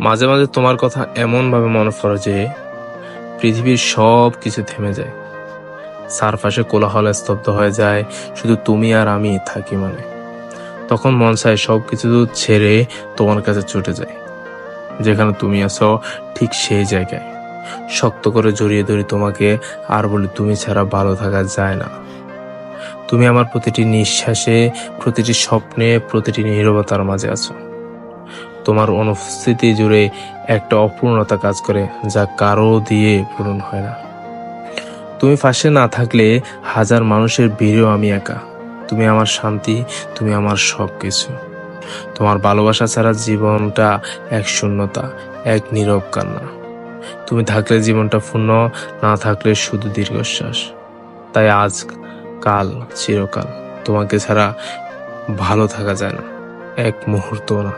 মাঝে মাঝে তোমার কথা এমনভাবে মনে পড়ে যে পৃথিবীর সব কিছু থেমে যায়। চারপাশে কোলাহলে স্তব্ধ হয়ে যায়, শুধু তুমি আর আমি থাকি মানে। তখন মন চায় সব কিছু ছেড়ে তোমার কাছে ছুটে যায় যেখানে তুমি আছো, ঠিক সেই জায়গায়। শক্ত করে জড়িয়ে ধরি তোমাকে, আর বলি, তুমি ছাড়া ভালো থাকা যায় না। তুমি আমার প্রতিটি নিঃশ্বাসে, প্রতিটি স্বপ্নে, প্রতিটি নীরবতার মাঝে আছো। তোমার অনুপস্থিতি জুড়ে একটা অপূর্ণতা কাজ করে, যা কারও দিয়ে পূরণ হয় না। তুমি পাশে না থাকলে হাজার মানুষের ভিড়েও আমি একা। তুমি আমার শান্তি, তুমি আমার সব কিছু তোমার ভালোবাসা ছাড়া জীবনটা এক শূন্যতা, এক নীরব কান্না। তুমি থাকলে জীবনটা পূর্ণ, না থাকলে শুধু দীর্ঘশ্বাস। তাই আজ, কাল, চিরকাল তোমাকে ছাড়া ভালো থাকা যায় না। এক মুহূর্ত না।